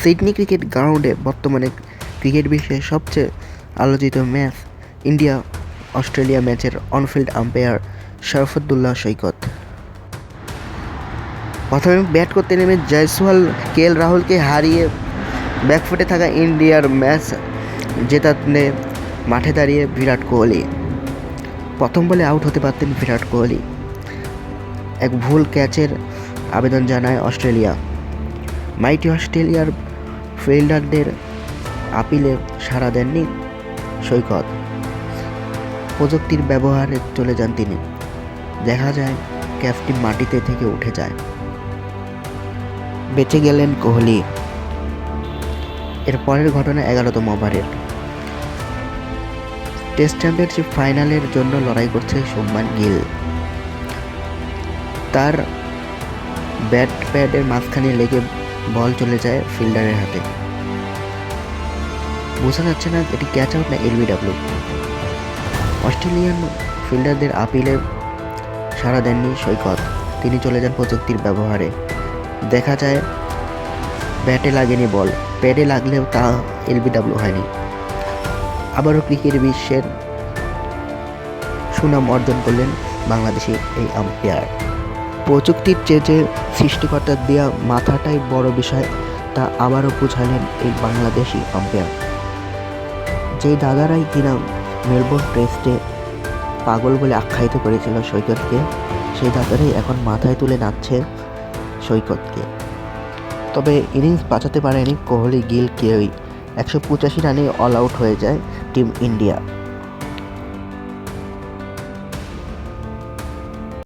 Sydney cricket গ্রাউন্ডে বর্তমানে cricket বিশ্বের সবচেয়ে আলোচিত ম্যাচ ইন্ডিয়া অস্ট্রেলিয়া ম্যাচের on field umpire Sharfuddoula Saikat. প্রথমে ব্যাট করতে নেমে জয়সওয়াল কে এল রাহুলকে হারিয়ে ব্যাকফুটে থাকা ইন্ডিয়ার ম্যাচ জেতাতে মাঠে দাঁড়িয়ে বিরাট কোহলি। প্রথম বলে আউট হতে পারতেন বিরাট কোহলি। এক ভুল ক্যাচের আবেদন জানায় অস্ট্রেলিয়া। মাইটি অস্ট্রেলিয়ার ফিল্ডারদের আপিলে সাড়া দেননি সৈকত। প্রযুক্তির ব্যবহারে চলে যান তিনি। দেখা যায় ক্যাচটি মাটিতে থেকে উঠে যায়। বেঁচে গেলেন কোহলি। এর পরের ঘটনা এগারোতম ওভারের টেস্ট চ্যাম্পিয়নশিপ ফাইনালের জন্য লড়াই করছে শুভমান গিল। তার ব্যাট প্যাডের মাঝখানে লেগে বল চলে যায় ফিল্ডারের হাতে। বোঝা যাচ্ছে না এটি ক্যাচ আউট না এলবিডাব্লিউ অস্ট্রেলিয়ান ফিল্ডারদের আপিলে সাড়া দেননি সৈকত। তিনি চলে যান প্রযুক্তির ব্যবহারে। দেখা যায়, ব্যাটে লাগেনি বল। প্যাডে লাগলেও তা এলবিডাব্লিউ হয়নি। আবারও ক্রিকেট বিশ্বের সুনাম অর্জন করলেন বাংলাদেশি এই আম্পায়ার প্রযুক্তির চেয়ে যে সৃষ্টিকর্তার দেওয়া মাথাটাই বড় বিষয়, তা আবারও বুঝালেন এই বাংলাদেশি আম্পায়ার যে দাদারাই কিনা মেলবোর্ন টেস্টে পাগল বলে আখ্যায়িত করেছিল সৈকতকে, সেই দাদারাই এখন মাথায় তুলে নাচছে সৈকতকে। তবে ইনিংস বাঁচাতে পারেনি কোহলি, গিল, কেউই। একশো পঁচাশি রানে অল আউট হয়ে যায় টিম ইন্ডিয়া।